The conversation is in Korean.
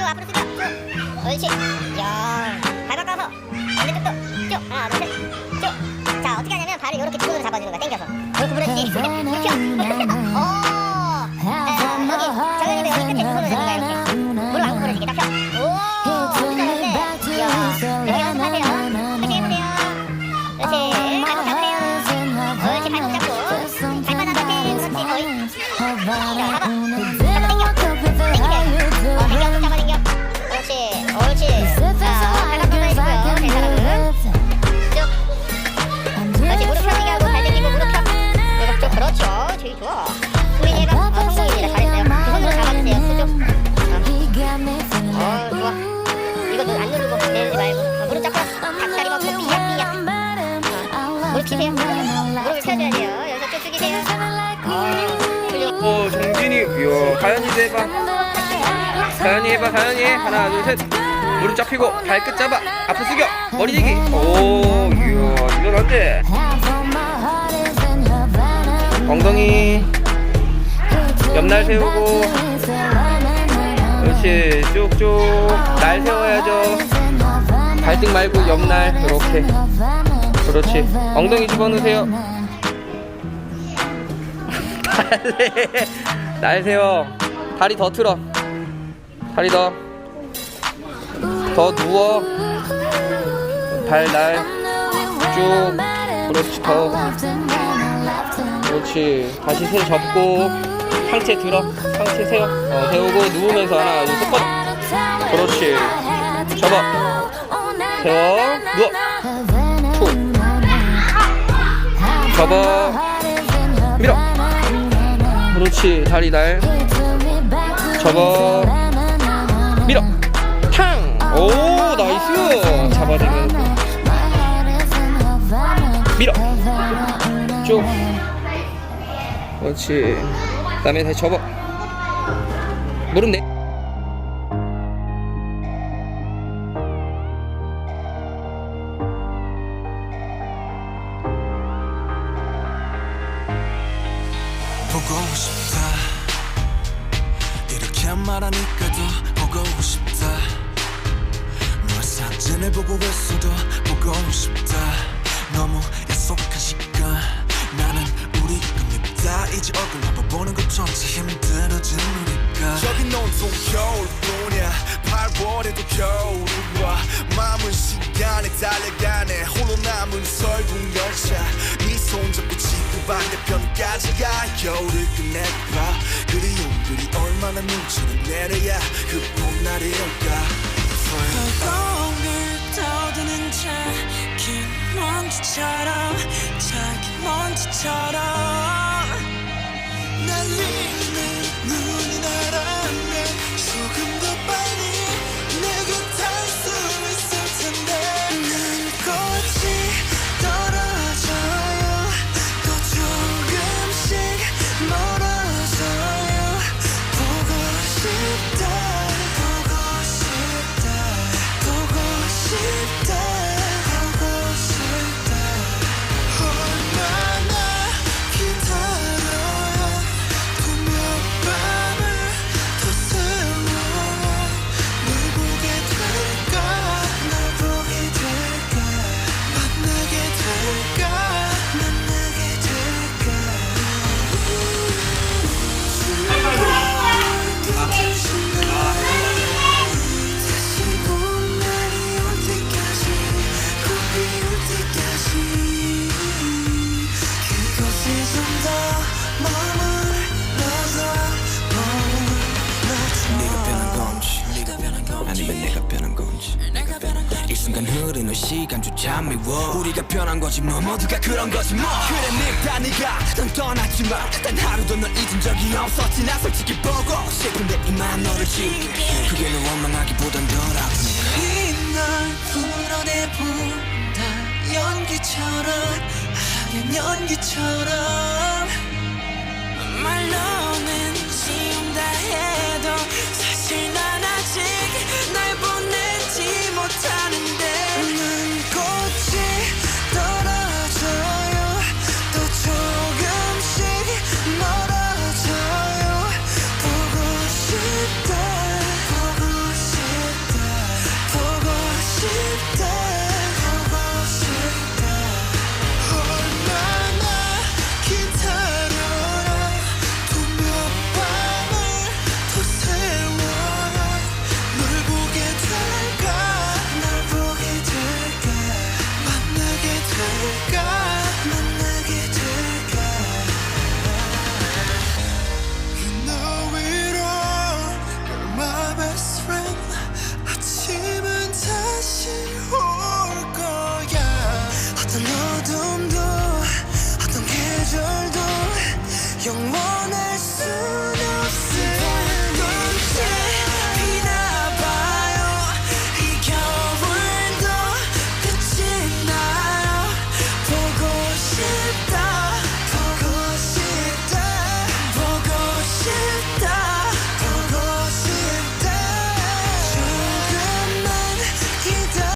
쭉 앞으로 숙여 쭉. 옳지 야. 발바닥 가서. 반대쪽도 쭉. 하나 둘셋쭉자 어떻게 하냐면 발을 이렇게 두 손으로 잡아주는 거야. 당겨서. 그렇지 펴 오. 오 정진이 이야 가연이도 해봐. 가연이 해봐 가연이. 하나 둘셋. 무릎 잡히고 발끝 잡아. 앞으로 숙여. 머리 내기. 오 이야 이건 안돼 엉덩이. 옆날 세우고. 그렇지. 쭉쭉. 날 세워야죠. 발등 말고 옆날. 이렇게. 그렇지. 엉덩이 집어넣으세요 달래 날 세워. 다리 더 틀어. 다리 더. 더 누워. 발 날. 쭉. 그렇지 더. 그렇지. 다시 손 접고 상체 들어. 상체 세워. 어, 세우고 누우면서 하나 둘 셋 뻗어 그렇지. 접어. 세워. 누워. 툭 접어. 밀어 그렇지 다리 날. 접어 밀어. 탕오 나이스. 잡아당겨 밀어. 쭉. 그렇지. 그 다음에 다시 접어. 무릎 내 싶다. 이렇게 말하니까도 보고 싶다. 널 사진을 보고 있어도 보고 싶다. 너무 약속한 시간. 나는 우리 꿈입다. 이제 얼굴 한번 보는 것조차 힘들어진 우리가. 저긴 온통 겨울뿐이야. 8월에도 겨울이 와 마음은 시간에 달려가네. 홀로 남은 설국 열차. 네 손 잡고 지구 반대편 까지 가 겨울을 끝내봐. 그리움들이 얼마나 눈치를 내려야 그 봄날이 올까 이 순간 흐르는 시간조차 미워. 우리가 변한 거지 뭐 모두가 그런 거지 뭐. 그래 네가 네가 넌 떠났지만 단 하루도 널 잊은 적이 없었지. 나 솔직히 보고 싶은데 이만 너를 지울게. 그게 널 원망하기보단 덜 아프니까. 이날 풀어내본다. 연기처럼 하얀 연기처럼